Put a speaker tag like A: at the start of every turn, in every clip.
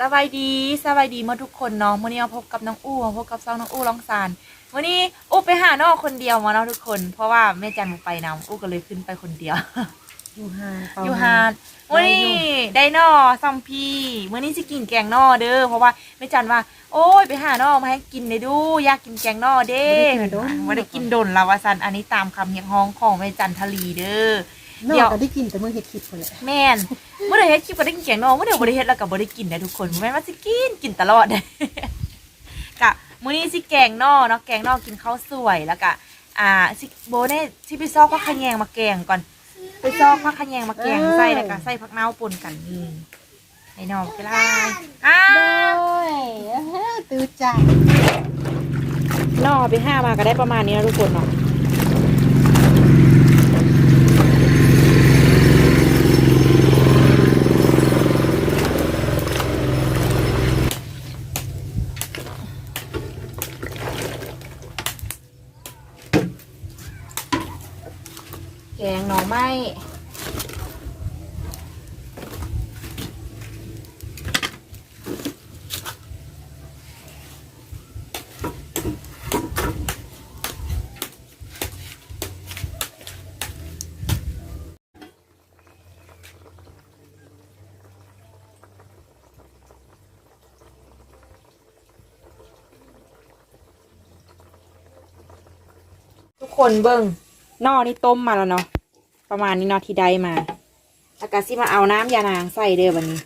A: สบายดีสบายดีหมาทุกคนเนาะวันนี้มาพบกับน้องอู้มาพบกับซองน้องอู้ร้องสารวันนี้อู้ไปหานอกคนเดียวมาเนาะทุกคน เพราะว่าแม่จันบ่ไปนำอู้ก็เลยขึ้นไปคนเดียว
B: อยู่ห่างเปล่
A: อยู่หาดวันนี้ได้นอซัมพี่วันนี้สิกินแกงนอเด้อเพราะว่าแม่จันว่า โอ้ยไปหานอมาให้กินเลยดู อยากกินแกงนอเด้ไม่ได้กินดนละวาซันอันนี้ตามคำเรียกฮ้องของแม่จันทลีเด้อ
B: น
A: เดี๋
B: อ
A: ยว
B: กก็ได้กินแต่เมื่อเห็ดคลิปคนแหละ
A: แม่นเมื่อใดเฮ็ดคลิปก็ได้กินแกงนอกเมื่อใดบ่ได้เฮ็ดแล้วก็บ่ได้กินนะทุกคนแม่นว่าสิกินกินตลอดกะมื้อนี้สิแกงนอกเนาะแกงนอกกินข้าวสวยแล้วก็อ่าสิโบเน่สิไปซอกผักขะแยงมาแกงก่อนไปซอกผักขะแยงมาแกงใส่แล้วก็ใส่ผักเน่าป่นกันนี่ให้น้องไปลายอ้า
B: โอ้ยตื่นใจ
A: นอไปห้ามาก็ได้ประมาณนี้นะทุกคนเนาะ คนเบิ้งนอนี่ต้มมาแล้วเนาะประมาณนี้เนาะที่ได้มาแล้วก็สิมาเอาน้ำยานางใส่เด้อวันนี้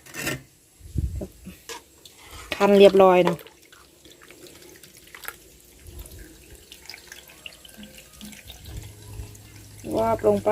A: พันเรียบร้อยเนาะวาบลงไป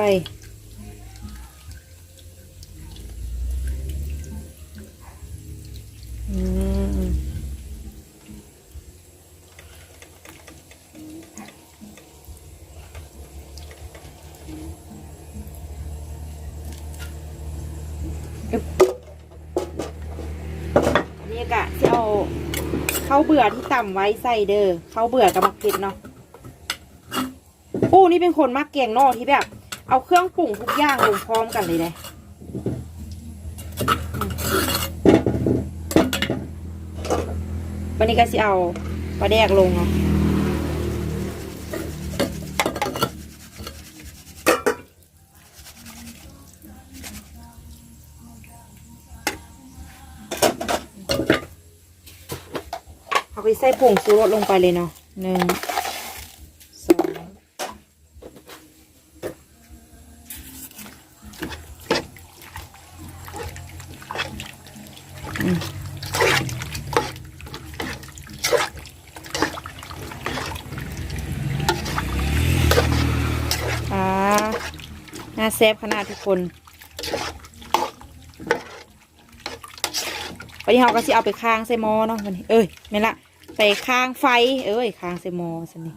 A: เบื่อที่ต่ำไว้ใส่เด้อข้าวเบื่อกับมักเผ็ดเนาะปู้นี่เป็นคนมักแกงนอกที่แบบ เอาเครื่องปรุงทุกอย่างลงพร้อมกันเลยเลยวันนี้ก็สิเอาปลาแดกลงเนาะ เอาไปใส่ผงชูรสลงไปเลยเนาะหนึ่งสองอ่าน่าแซ่บขนาดทุกคน วันนี้เราก็สิเอาไปค้างใส่หม้อเนาะวันนี้เอ้ยไม่ละไปค้างไฟเอ้ยค้างใส่หม้อสันนี่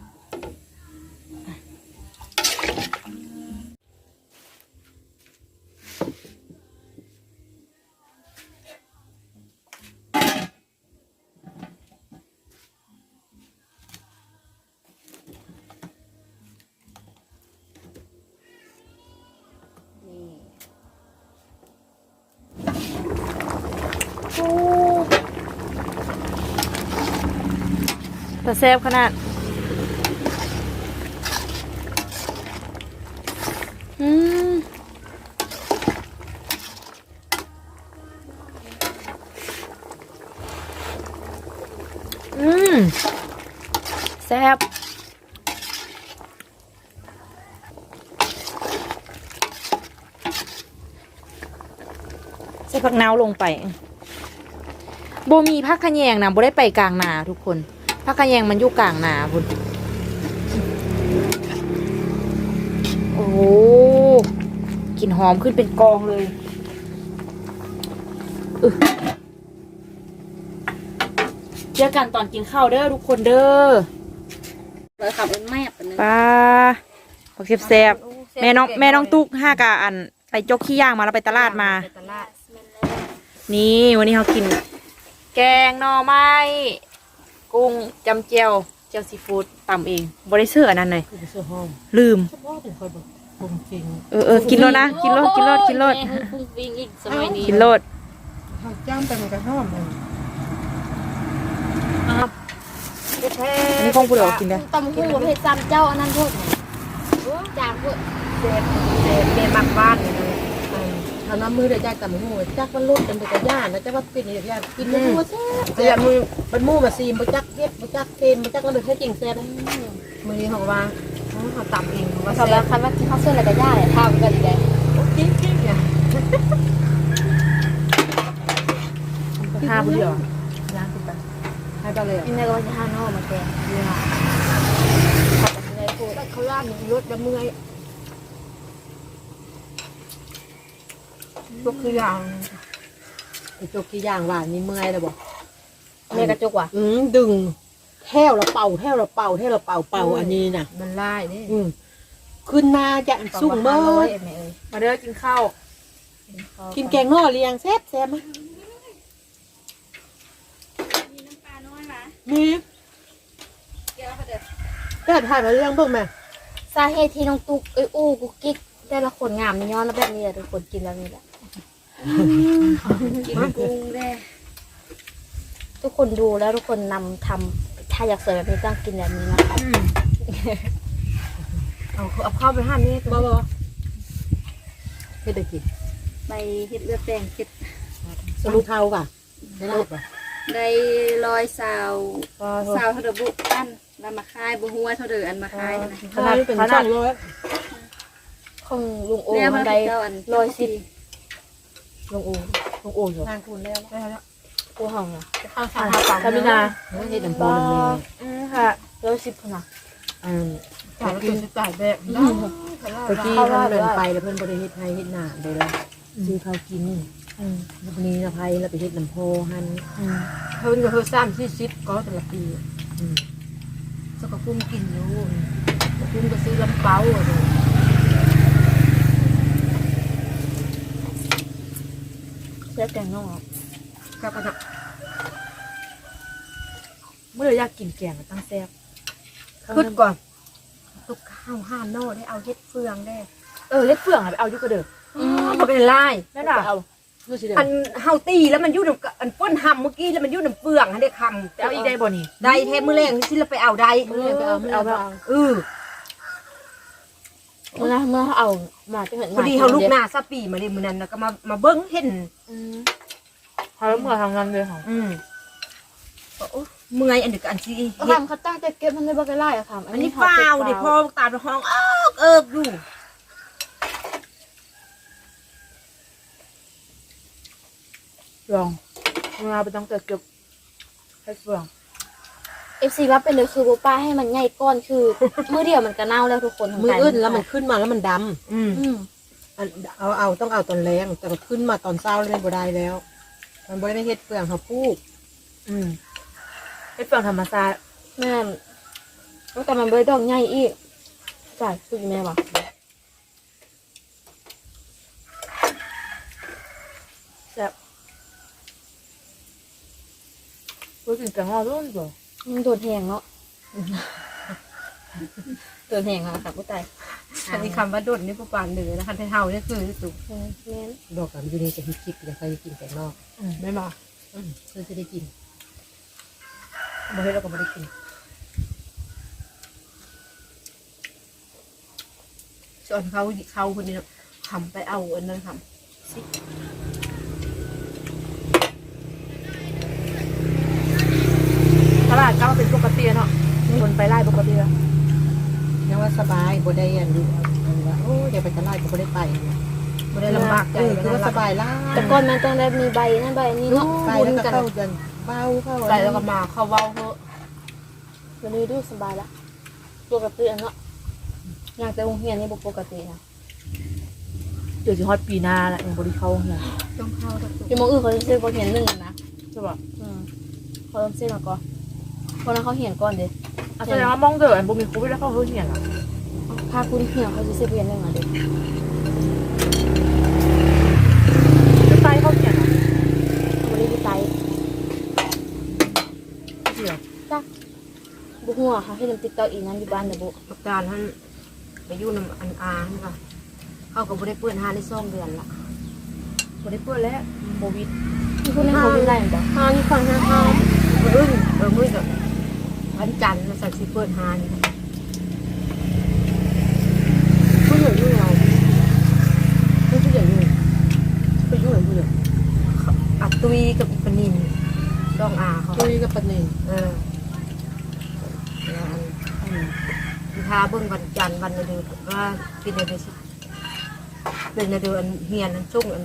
A: แต่แซ่บขนาดอืมอืมแซ่บใส่ผักนาวลงไปโบมีผักขะแยงนะโบได้ไปกลางนาทุกคน ผักขะแยงมันอยู่กลางนาพุ่นโอ้โหกลิ่นหอมขึ้นเป็นกองเลยอึเจอกันตอนกินข้าวเด้อทุกคนเด้อ
B: เลยขับรถแม่ปะนึง
A: ปลาผักแซ่บๆแม่น้องแม่น้องตุ๊กห้ากะอัน ไปจกขี้ย่างมาแล้วไปตลาดมา
B: ไปตลาด
A: นี่วันนี้เขากิน แกงหน่อไม้ กุ้งจำเจียวเจียวซีฟู้ดตำเองบริเซอร์อันนั้นเลย
B: คือเสื้อห้อง
A: ลืม
B: เฉพาะเป็นคนแบบปรุงจริง
A: เออเออกินรถนะ กินรถกินรถกินรถ
C: ฟุ้งฟิ้งอีกสมัยนี้
A: กินรถ
B: เขาจ้างไปมันก็ห้อมเลย
A: อันนี้ของผู้เดียวกินได้
B: ตำหูเฮ็ดซ้ำเจ้าอันนั้นโทษจางเพื่อ
C: เจ็บเจ็บเมมักบ้านเลย ทำน้ำมือเดียวใจกับมือจักมันลดกันเดี๋ยวจะย่านนะจักว่าปิดเดี๋ยวย่านกินมือแซ่บเดี๋ยวมือมันมู่มาซีมมาจักเย็บมาจักเต็มมาจักแล้วเดี๋ยแค่จริงแซ่บมือเขาว่าเขาตำเองว่า
B: สำหรับคันว่าเขาเสื้ออะไรก็ย่าเนี่ยทำกันอีกแล้ว
C: จริงจริงเนี่ย
A: ห้าผู้เดียวย่างกินไป
C: ให้ไปเลย
B: กินในก็จะห้านอกมาแกงนี่ค่ะขับไปในโคตร
C: เขาล่าหนึ่งรถจะเมื่อย ยกคือย่างยกกี่อย่างว่านี่เมื่อยเลยบอก
B: แม่กระจกว่ะ
C: อืมดึง แท่วละเป่าแท่วละเป่าแท่วละเป่าเป่าอันนี้น่ะ
B: มันไล่นี่
C: อืมขึ้นมาจะสูงเมื่อ
B: เอ็มเอ้ย
A: มาเด้อกินข้าว
C: กินแกงนอเลียงแซ่บแซ่บไหมมีแต่ถ่ายมาเรื่องเบิ่งไหม
B: สาเหตุที่น้องตุ๊กเอ้ยอู้กุ๊กกิ๊กแต่ละคนงามนี่ย้อนแล้วแบบนี้แหละทุกคนกินแล้วนี่แหละ กินกุ้งได้ทุกคนดูแล้วทุกคนนำทำถ้าอยากสวยแบบนี้ต้องกินแบบนี้นะคะ
C: เอาเอาเข้าไปห้ามนี่บ่บ่เฮ็ดได้กิน
D: ไปเฮ็ดเลือดแดงเฮ็ด
C: สรุปเท่าก่ะได้รับป่ะ
D: ได้ร้อยสาวสาวเท่าเดอบุอันแล้วมาคายบ่ฮู้ว่าเท่าเดออันมาคายนะ
C: ขนาดเป็นช่องร้อย
B: ของลุงโอ
D: แล้ว
B: มั
D: มันน
B: ได้
D: เจ้าอัน
B: ร้อยสิบ
C: ลงโอ้ลงโอ้อยู่
B: นางคุณแล้ว
C: ได้แล้ว
B: กูห้องอะ
C: ข้าวข้า
A: อะ
C: ว
A: คามินา
C: เฮ็ดน้ำปูน้ำเมย์
A: อืมค่ะ
B: ร้อยสิบคนอะ
C: อืมจ่ายกินจ่ายแบบตะกี้ทำเดินไปแล้วเพิ่นบริเฮ็ดไทยเฮ็ดหน้าได้แล้วซื้อข้าวกิน
A: อืม
C: วันนี้นะไพแล้วไปเฮ็ดน้ำโพหัน
A: อืม
C: เพิ่นก็เพิ่นสร้างที่ซิปก็แต่ละปีอืมสก็กุ้มกินอยู่กุ้มก็ซื้อลำเป้าอะเด้อ
B: เลือดแกงนอก
C: ก็ก็จะ
A: เมื่อเราอยากกินแกงก็ตั้งแซ่บ
C: ขึ้นก่อนตุกข้าวห้ามโน่ได้เอาเฮ็ดเฟืองได้
A: เออเฮ็ดเฟืองอะไปเอาอยู่กระเด้อ
C: อ๋อบ่เป็นไร
A: นั่นน่ะ
B: เอา
C: ดูสิเด้อ
E: อันเฮาตีแล้วมันอยู่น้ำอันป้นหำเมื่อกี้แล้วมันอยู่น้ำเปลืองให้ได้คำ
A: ไปเอาอีกได้บ่นี่
E: ได้แท้มือแรงที่เราไปเอาได้
C: มื้อนี้ไปเอามื้อนี้ไปเอา
E: เออ
B: เมื่อเมื่อเขาเอามาจะเห็น
E: พอดีเฮาลูกหน้าซาปีมาเลยมื้อนั้นแล้วก็มามาเบิ้งเห็น
B: อืม
A: เขาเมื่อทำงานเลยของ
E: อืมก็โอ้เมื่อยอันเด็กอันที่
B: เอา
E: เฮ็ด
B: ทำเขาตั้งใจเก็บมันได้บักไล่อะค่ะ
E: อันนี้เปล่าเด็กพ่อตาห้องเอิกเอิกอยู่
A: ลองเวลาไปต้องเกิดเก็บเฮ็ดเฟือง
B: เอฟซีรับไปเลยคือโบป้าให้มันใหญ่ก้อนคือ มือเดียวมันก็เน่าแล้วทุกคนทั้ง
C: มือ
B: การ
C: อื่นแล้วมันขึ้นมาแล้วมันดำ
E: อืม
B: อืม
C: อันเอาเอาต้องเอาตอนแรงแต่ก็ขึ้นมาตอนเช้าแล้วมันบ่ได้แล้ว มันบ่ได้เฮ็ดเฟืองเขาพูก
A: อืมเฮ็ดเฟืองธรรมชาติ
B: แม่นแล้วแต่มันเบยดอกใหญ่อีกจ่ายคือแม่บอก
A: แซ่บรู้กินแกงอ่อรุ่นบ่
B: มันโดดแหงเนาะโดดแหงอะค่ะผู้ตาย
E: อันนี้คำว่าโดดนี่ผู้ปานเหนือนะคะเฮานี่คือสุ
B: เออแม่น
C: บอกกันอยู่นี่จะเฮ็ดคลิปอยากใครกินแต่นอก
A: อืมไม่มา
C: อืมเพื่อจะได้กิน
A: บ่เฮ็ดแล้วก็บ่ได้กิน
E: ส่วนเขาเขาคนนี้ทำไปเอาอันนั้นท
A: ตลาดก็เป็นปกติเนาะคนไปไล่ปกติแล้ว
C: ยังว่าสบายบ่ได้อันนี้อันว่าโอ้เดี๋ยวไปตลาดก็บ่ได้ไปำ
E: ไม่ได้ลำบากใจ
C: เออคือว่าสบายล่า
B: แต่ก่อนมันต้องได้มีใบนั่นใบนี้เนาะ
C: ไป
B: บุญ
C: แล้วก็
B: กัน
C: เข้าเดินเบ้าเข้า
E: ใจแล้วก็มาเขาเว้าเถอะ
B: วันนี้ดูสบายละปกติอะเนาะอยากแต่โรงเรียนนี่บ่ปกตินะ
A: เดี๋ยวสิฮอดปีหน้าแล้วยังบ่ได้เข้าเนี่ย
E: ต้องเข้าทุก
B: อยู่หมองอื่นเขาจะซื้อบ่เห็นหนึ่งนะ
A: ใช่ป่ะ
B: อืมเขาต้องซื้อมาก่อน คนนั้นเขาเห็นก่อนเด้
A: อะแสดงว่ามองเด้ออันบ่มีโควิดแล้วเขาเฮ็ดเหียนอะ
B: พาคุณเหี่ยวเขาจะซื้อเพียนหนึ่งอะเด็ก
A: จะตายเขาเหียนอะ
B: เขาไม่ได้ไปไต
A: เหียน
B: บุหัวค่ะให้น้ำติ๊กเต้าอีนั้นอยู่บ้านเด้อบุ
E: ประการท่านไปอยู่นำอันอาค่ะเขาก็บ่ได้เปิดหาได้ซ่องเดือนละ
A: บ่ได้เปิดแล้วโควิด
B: มีคนนึงเขาไม่ได้เหรอ
C: ทางนี้ฟังทางทาง
E: บ่ได้มึงเออมึงกับ วันจันทร์มาสั่งสิเปิดหานี่ผู้หญิงผู้เรา
C: ไม่ใช่อย่างนี้ไปยุ่งอะไรอยู่
E: อับตุยกับอีปนินดองอาเขา
C: คุยกับปนี
E: เออแล้วอันอันทาเบิ่งวันจันทร์วันเดือนว่าเป็นเดือนสิเป็นเดือนเฮียนอันชุ่งอัน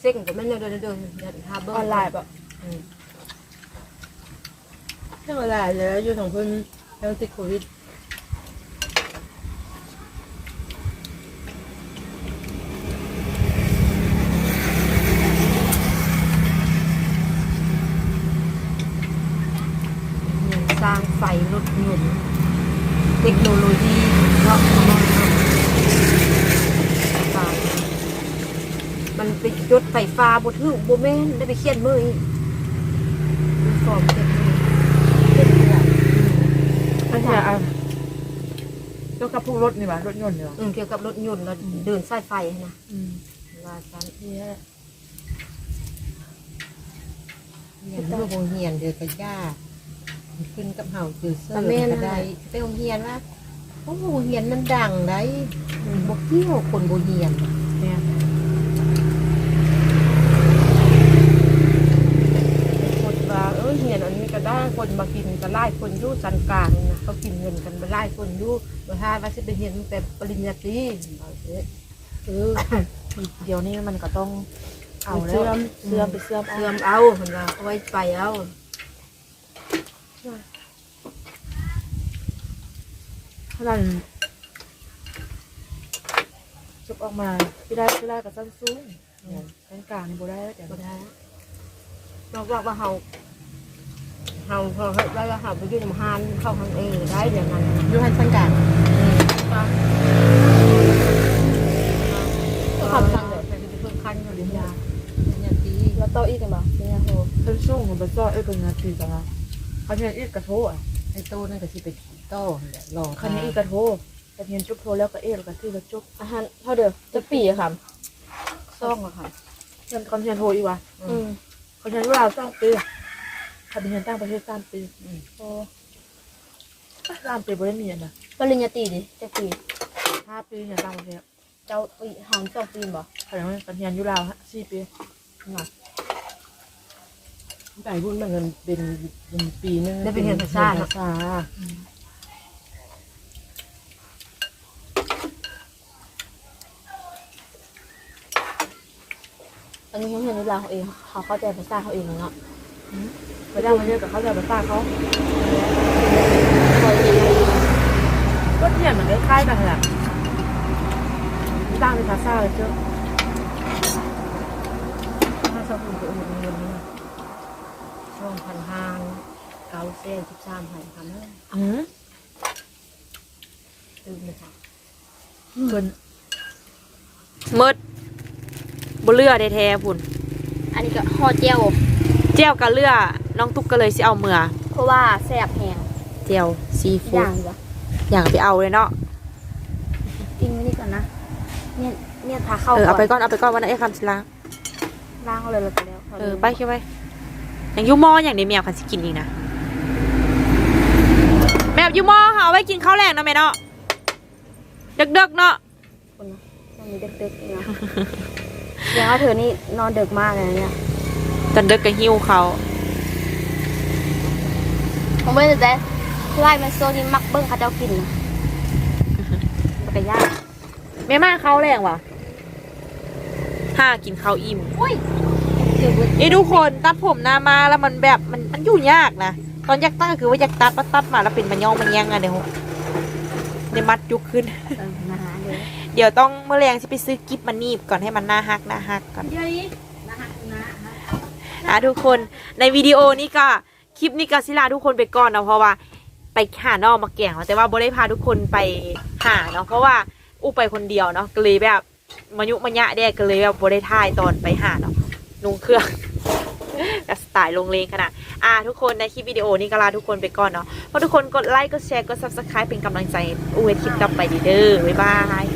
E: เส้นกับแม่นเดือนเดือนเดือนทาเบิ่ง
B: ออนไลน์แบบ
E: อืม
C: เรื่องอะไรแล้วอยู่ของเพิ่นแล้วติดโควิด
E: สร้างไฟรถยนต์เทคโนโลยีเนาะมันไปยศไฟฟ้าบถือบ่แม่นได้ไปเขียนมือฟอร์มเขีย นมือ
A: อันเนี้ยอะเกี่ยวกับพวกรถนี่หว่ารถยนต์นี่หว่า
E: อืมเกี่ยวกับรถยนต์แล้วเดินสายไฟนะ
A: อืม
E: ว่าฉัน
C: เนี่ยเฮียนลูกโรงเรียนเดือกระย่าขึ้นกับเห่าจือเสื้อก็ได้ไปโรงเรียนว่าโอ้โรงเรียนมันดังได้บอกเที่ยวคนโบเรียน
A: เนี่ย
E: คนว่าเออเหียนอันนี้ก็ได้คนมากินก็ไล่คนอยู่สันกลางนะเขากินเงินกันไปไล่คนอยู่ว่าถ้าว่าจะไปเรียนตั้งแต่ปริญญาตรีเอาเถอะ
A: เออเดี๋ยวนี้มันก็ต้องเอาแล้ว
B: เสื่อมเสื่อมไปเสื่อมเอา
E: เสื่อมเอาคนว่าเอาไว้ไปเอา
A: ขนาดจุบออกมาพี่ได้พี่ได้กับซัมซุงเนี่ยกลางกลางๆนี่บ่ได้แล้วแต่
E: ก็ได้นอกจากว่าเฮา เฮาเฮาเฮาได้ว่าเฮาไปอยืนมหานเข้าทางเอได้เดี๋ยวนั้น
C: ยูฮันสังกัด
E: ก็ทำทางเดี๋ยวไปเพิ่มขั้นอยู่เรียนยา
C: เนี่ยตี
B: แล้วโตอีกกันบ่เนี่ยโห
A: ซัมซุงของบัสซ่อเอ้ยเป็นงานตีจังนะเขาเนี่ยอีกกระโทษอะ
C: ไอ้โตนั่นก็สิไปโต้แหละรอ
A: เขาเนี่ยอีกกระโทษแต่เพียนจุบโทรแล้วก็เอ๊ะแล้วก็ซื้อแล้วจุบ
B: อาหารเท่าเดิมจะปีอะค่ะ
E: ซ่องอะค่ะ
A: เงินคอนเทนโทรอีกว่ะ
B: อืม
A: คอนเทนว่าเราสร้างปี คอนเทนต่างประเทศสามปี
B: โอ้
A: สามปีบ่ได้มีอะนะ
B: ปริญญาตรีดิจะปี
A: ห้าปีเนี่ยต่างประเทศ
B: เจ้าปีหางสองปีบ่
A: เขาอย่างนั้นคอนเทนอยู่ลาวฮะสี่ปี
C: แต่บุญมันเงินเป็นเป็นปีนึง
E: ได้ไปเรียนภาษา
C: ภา
E: เนาะ
C: ษา
B: อันนี้เขาเห็นเวลาเขาเองเขาเข้าใจภาษาเขาเองเนาะ
A: ไปได้ประเทศกับเขาจะภาษาเขา
B: คอยเรียน
A: ก็เนี่ยมันคล้ายๆกันแหละต่างเป็นภาษาเลยเจ้า
E: ถ้าชอบคุณจะอุ่นเงินนี่ช่องพันห้าเก้าเส้นสิบสามพันคำนั้น
A: อืม
E: ตื่นเลยค่ะ
A: เกินมืดบ่เลือแท้ๆพุ่น
B: อันนี้ก็ห่อเจียว
A: เจียวกับเลือน้องตุ๊กก็เลยสิเอาเมือ
B: เพราะว่าแซ่บแหง
A: เจียวซี
B: อ
A: ฟู้
B: ย่า
A: ด
B: งเหรอ
A: อย่างไปเอาเลยเนาะ
B: อิงไว้นี่ก่อนนะ เนี่ยเนี่ยพาเข้า
A: เออเอาไป
B: ก่อน
A: ก่อนเอาไปก่อนวันนั้นไอ้คำสิลา
B: ล้างเอาเลยเราไปแล้ว
A: เออไปคิดไว้อย่างยูมออย่างนี้แมวคันสิกินอีกนะแมวยูมอค่ะเอาไว้กินข้าวแรงเนาะแม่เนาะเด็กๆเนาะ
B: คนนะต้องมีเด็กๆนะอย่างว่าเธอนี่นอนดึกมากเลยนะเนี่ย
A: ตอนเด็กก็หิวเขา
B: ผมไม่ได้แต่ไล่มันโซนี่มักเบิ้งเขาเจ้ากินนะมันก็ยาก
A: แม่มาข้าวแรงว่ะห้ากินข้าวอิ่ม
B: คือบุญ
A: นี่ทุกคนตัดผมหน้ามาแล้วมันแบบมันมันอยู่ยากนะตอนอยากตัดก็คือว่าอยากตัดมาตัดมาแล้วเป็นมันย่องมันแยงอะเดี๋ยวเดี๋ยวมัดยุกขึ้น
B: เออมาหาเลย
A: เดี๋ยวต้องเมื่อแรงที่ไปซื้อกิฟมานีบก่อนให้มันหน้าฮักหน้าฮักก่อน
B: เดี๋ยวนี้นะฮะนะ
A: อะทุกคนในวิดีโอนี้ก็คลิปนี้ก็สิลาทุกคนไปก่อนเนาะเพราะว่าไปหานอกมาแก่งแต่ว่าโบได้พาทุกคนไปหาเนาะเพราะว่าอู้ไปคนเดียวเนาะก็เลยแบบมายุมายะแดกก็เลยแบบโบได้ถ่ายตอนไปหาเนาะนุ่งเครื่องแบบสไตล์ลงเลงขนาดอะทุกคนในคลิปวิดีโอนี้ก็ลาทุกคนไปก่อนเนาะเพราะทุกคนกดไลค์กดแชร์กด subscribe เป็นกำลังใจอู้ให้คลิปต่อไปดีเด้อบ๊ายบาย